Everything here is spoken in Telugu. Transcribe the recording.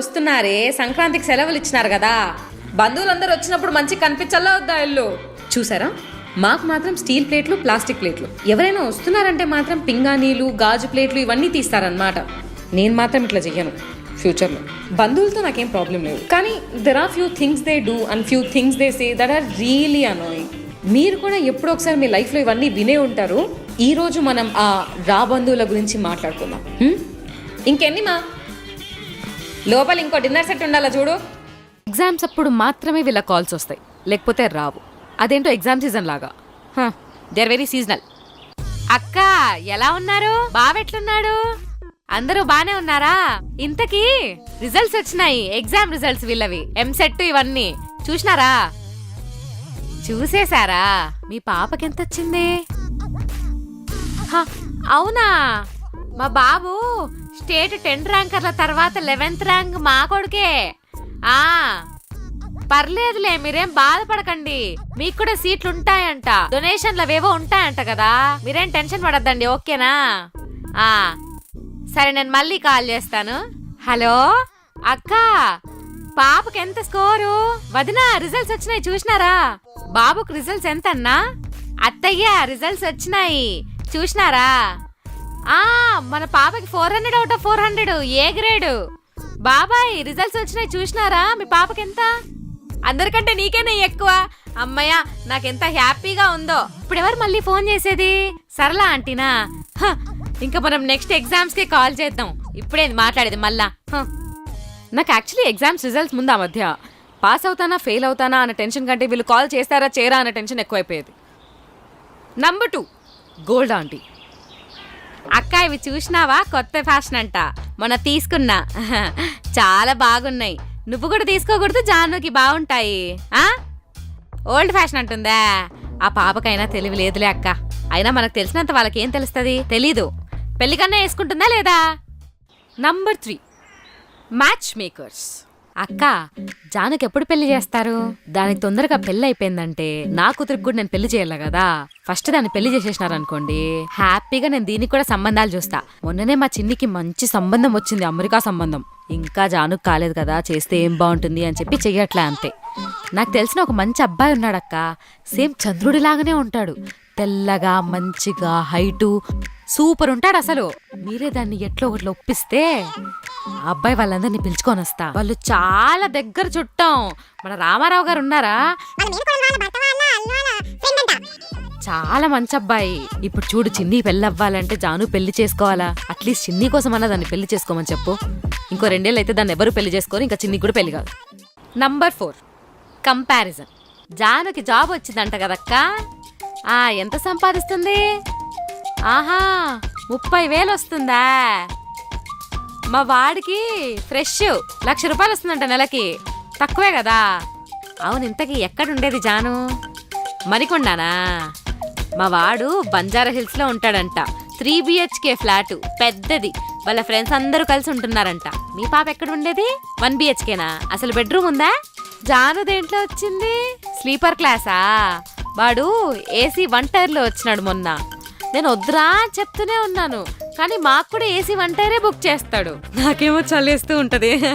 వస్తున్నారే? సంక్రాంతికి సెలవులు ఇచ్చినారు కదా. బంధువులందరూ వచ్చినప్పుడు మంచి కనిపించాలా వద్దా ఇల్లు? చూసారా? మాకు మాత్రం స్టీల్ ప్లేట్లు ప్లాస్టిక్ ప్లేట్లు. ఎవరైనా వస్తున్నారంటే మాత్రం పింగాణీలు గాజు ప్లేట్లు ఇవన్నీ తీస్తారనమాట నేను మాత్రం ఇట్లా చెయ్యను ఫ్యూచర్లో. బంధువులతో నాకేం ప్రాబ్లం లేదు. కానీ there are few things they do and few things they say that are really annoying మీరు కూడా ఎప్పుడో ఒకసారి మీ లైఫ్లో ఇవన్నీ వినే ఉంటారు. ఈరోజు మనం ఆ రా బంధువుల గురించి మాట్లాడుకుందాం. ఇంకెన్ని మా లోపల ఇంకో డిన్నర్ సెట్ ఉండాలా చూడు. ఎగ్జామ్స్ అప్పుడు మాత్రమే వీళ్ళ కాల్స్ వస్తాయి. లేకపోతే రావు. అదేంటో ఎగ్జామ్ సీజన్ లాగా. They are very seasonal. అక్క ఎలా ఉన్నారు? బావెట్లున్నాడు అందరూ బానే ఉన్నారా? ఇంతకీ రిజల్ట్స్ వచ్చినాయి. Exam results వీళ్ళవి. ఎంసెట్ ఇవన్నీ. చూసినారా? చూసేశారా? మీ పాపకెంత వచ్చింది? హ, అవునా? మా బాబు స్టేట్ టెన్త్ ర్యాంకర్ల తర్వాత లెవెన్త్ ర్యాంక్ మా కొడుకే. ఆ పర్లేదులే మీరేం బాధపడకండి. మీకు కూడా సీట్లు ఉంటాయంట డొనేషన్లు అవేవో ఉంటాయంట కదా. మీరేం టెన్షన్ పడద్దండి ఓకేనా? ఆ సరే నేను మళ్ళీ కాల్ చేస్తాను. హలో? అక్క పాపకి ఎంత స్కోరు? వదిన రిజల్ట్స్ వచ్చినాయి చూసినారా? బాబుకు రిజల్ట్స్ ఎంత అన్నా అత్తయ్య రిజల్ట్స్ వచ్చినాయి. చూసినారా? ఆ మన పాపకి four hundred out of four hundred A grade బాబాయ్ రిజల్ట్స్ వచ్చినాయి చూసినారా? మీ పాపకి ఎంత? అందరికంటే నీకేనే ఎక్కువ. అమ్మయ్య నాకెంత హ్యాపీగా ఉందో. ఇప్పుడు ఎవరు మళ్ళీ ఫోన్ చేసేది? సరళ ఆంటీనా? హ, ఇంకా మనం నెక్స్ట్ ఎగ్జామ్స్కి కాల్ చేద్దాం. ఇప్పుడే మాట్లాడేది మళ్ళా. నాకు యాక్చువల్లీ ఎగ్జామ్స్ రిజల్ట్స్ ముందు ఆ మధ్య. పాస్ అవుతానా ఫెయిల్ అవుతానా అన్న టెన్షన్ కంటే వీళ్ళు కాల్ చేస్తారా చేరా అన్న టెన్షన్ ఎక్కువైపోయేది. నంబర్ టూ గోల్డ్ ఆంటీ అక్క ఇవి చూసినావా? కొత్త ఫ్యాషన్ అంట. మొన్న తీసుకున్నా. చాలా బాగున్నాయి. నువ్వు కూడా తీసుకోకూడదు జానుకి బాగుంటాయి. ఆ? ఓల్డ్ ఫ్యాషన్ అంటుందా? ఆ పాపకైనా తెలివి లేదులే అక్క. అయినా మనకు తెలిసినంత వాళ్ళకి ఏం తెలుస్తుంది? తెలీదు. పెళ్ళికన్నా వేసుకుంటుందా లేదా? నంబర్ త్రీ మ్యాచ్ మేకర్స్ అక్క జానకి ఎప్పుడు పెళ్ళి చేస్తారు? దానికి తొందరగా పెళ్ళి అయిపోయిందంటే నా కూతురికి కూడా నేను పెళ్ళి చేయాలి కదా? ఫస్ట్ దాన్ని పెళ్ళి చేసేసినారనుకోండి హ్యాపీగా నేను దీనికి కూడా సంబంధాలు చూస్తా. మొన్ననే మా చిన్నికి మంచి సంబంధం వచ్చింది అమెరికా సంబంధం. ఇంకా జానుకు కాలేదు కదా చేస్తే ఏం బాగుంటుంది అని చెప్పి చెయ్యట్లే అంతే. నాకు తెలిసిన ఒక మంచి అబ్బాయి ఉన్నాడక్క. సేమ్ చంద్రుడిలాగానే ఉంటాడు. తెల్లగా మంచిగా హైటు సూపర్ ఉంటాడు అసలు. మీరే దాన్ని ఎట్లో ఒకటి ఒప్పిస్తే ఆ అబ్బాయి వాళ్ళందరినీ పిలుచుకొని వస్తా. వాళ్ళు చాలా దగ్గర చుట్టాం. మన రామారావు గారు ఉన్నారా? చాలా మంచి అబ్బాయి. ఇప్పుడు చూడు చిన్ని పెళ్ళి అవ్వాలంటే జాను పెళ్ళి చేసుకోవాలా? అట్లీస్ట్ చిన్ని కోసం అన్న దాన్ని పెళ్ళి చేసుకోమని చెప్పు. ఇంకో రెండేళ్ళు అయితే దాన్ని ఎవరు పెళ్ళి చేసుకోరు ఇంకా చిన్ని కూడా పెళ్ళి కాదు. నంబర్ ఫోర్ కంపారిజన్ జానుకి జాబ్ వచ్చిందంట కదక్క? ఆ ఎంత సంపాదిస్తుంది? ఆహా ముప్పై వేలు వస్తుందా? మా వాడికి ఫ్రెష్ లక్ష రూపాయలు వస్తుందంట నెలకి. తక్కువే కదా. అవును ఇంతకీ ఎక్కడుండేది జాను? మరికొండానా? మా వాడు బంజారా హిల్స్లో ఉంటాడంట. Three BHK flat. పెద్దది. వాళ్ళ ఫ్రెండ్స్ అందరూ కలిసి ఉంటున్నారంట. మీ పాప ఎక్కడ ఉండేది? వన్ బిహెచ్కేనా అసలు బెడ్రూమ్ ఉందా? జాను దేంట్లో వచ్చింది? స్లీపర్ క్లాసా? వాడు ఏసీ వన్ టైర్లో వచ్చినాడు మొన్న. నేను వద్దురా అని చెప్తూనే ఉన్నాను. కానీ మాకు కూడా ఏసీ వన్ టైరే బుక్ చేస్తాడు. నాకేమో చల్లేస్తూ ఉంటది.